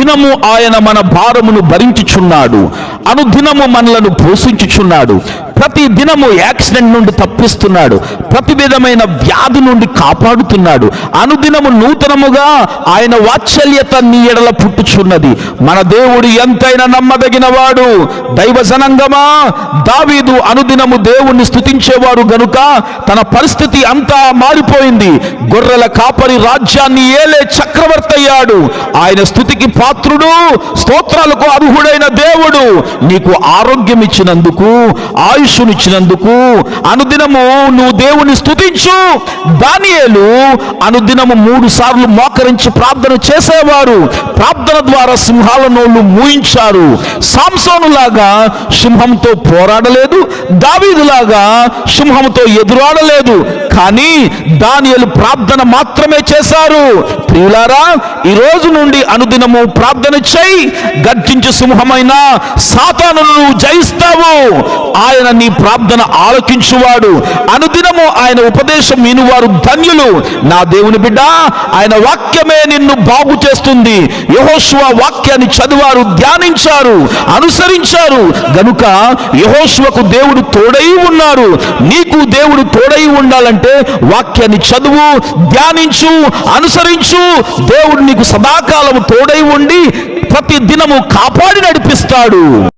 అనుదినము ఆయన మన భారమును భరించుచున్నాడు. అనుదినము మనలను పోషించుచున్నాడు. ప్రతి దినము యాక్సిడెంట్ నుండి తప్పిస్తున్నాడు. ప్రతి విధమైన వ్యాధి నుండి కాపాడుతున్నాడు. అనుదినము నూతనముగా ఆయన వాత్సల్యత నీ ఎడల పుట్టుచున్నది. మన దేవుడు ఎంతైనా నమ్మదగిన వాడు దైవ జనంగమా దావీదు అనుదినము దేవుణ్ణి స్తుతించేవాడు గనుక తన పరిస్థితి అంతా మారిపోయింది. గొర్రెల కాపరి రాజ్యాన్ని ఏలే చక్రవర్తి అయ్యాడు. ఆయన స్థుతికి పాత్రుడు స్తోత్రాలకు అర్హుడైన దేవుడు. నీకు ఆరోగ్యం ఇచ్చినందుకు ఇచ్చినందుకు అనుదినము నువ్వు దేవుని స్తుతించు. దానియేలు అనుదినము మూడు సార్లు మోకరించి ప్రార్థన చేసేవారు. ప్రార్థన ద్వారా సింహాల నోళ్ళు మూయించారు. సాంసోనులాగా సింహంతో పోరాడలేదు. దావీదులాగా సింహంతో ఎదురాడలేదు. కానీ దానియలు ప్రార్థన మాత్రమే చేశారు. ప్రియులారా ఈ రోజు నుండి అనుదినము ప్రార్థన చేయి. గర్జించు సింహమైన సాతానును జయిస్తావు. ఆయన నీ ప్రార్థన ఆలోచించువాడు అనుదినము ఆయన ఉపదేశం వినువారు ధన్యులు. నా దేవుని బిడ్డ ఆయన వాక్యమే నిన్ను బాగు చేస్తుంది. యహోశువ వాక్యాన్ని చదివారు ధ్యానించారు అనుసరించారు. గనుక యహోశువకు దేవుడు తోడై ఉన్నారు. నీకు దేవుడు తోడై ఉండాలంటే వాక్యాన్ని చదువు ధ్యానించు అనుసరించు. దేవుడు నీకు సదాకాలము తోడై ఉండి ప్రతి దినము కాపాడి నడిపిస్తాడు.